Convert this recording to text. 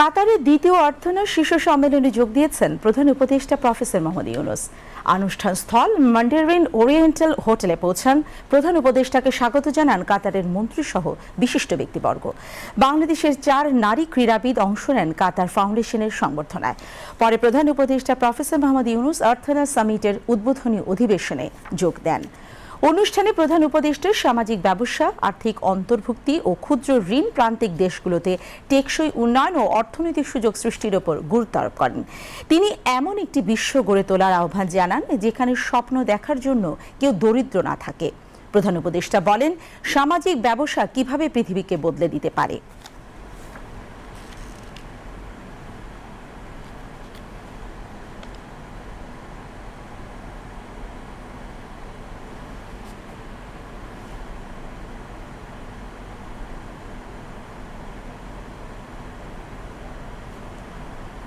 কাতারের দ্বিতীয় অর্থনৈতিক শীর্ষ সম্মেলনে যোগ দিয়েছেন প্রধান উপদেষ্টা প্রফেসর মোহাম্মদ ইউনুস। অনুষ্ঠান স্থল মান্ডারিন ওরিয়েন্টাল হোটেলে পৌঁছান। প্রধান উপদেষ্টাকে স্বাগত জানান কাতারের মন্ত্রীসহ বিশিষ্ট ব্যক্তিবর্গ। বাংলাদেশের চার নারী ক্রীড়াবিদ অংশ নেন কাতার ফাউন্ডেশনের সংবর্ধনায়। পরে প্রধান উপদেষ্টা প্রফেসর মোহাম্মদ ইউনুস অর্থনা সামিটের উদ্বোধনী অধিবেশনে যোগ দেন। অনুষ্ঠানে প্রধান উপদেষ্টা, সামাজিক ব্যবসা, আর্থিক অন্তর্ভুক্তি ও ক্ষুদ্র ঋণ প্রান্তিক দেশগুলোতে টেকসই উন্নয়ন ও অর্থনৈতিক সুযোগ সৃষ্টির ওপর গুরুত্ব আরোপ করেন। তিনি এমন একটি বিশ্ব গড়ে তোলার আহ্বান জানান, যেখানে স্বপ্ন দেখার জন্য কেউ দরিদ্র না থাকে। প্রধান উপদেষ্টা বলেন, সামাজিক ব্যবসা কীভাবে পৃথিবীকে বদলে দিতে পারে?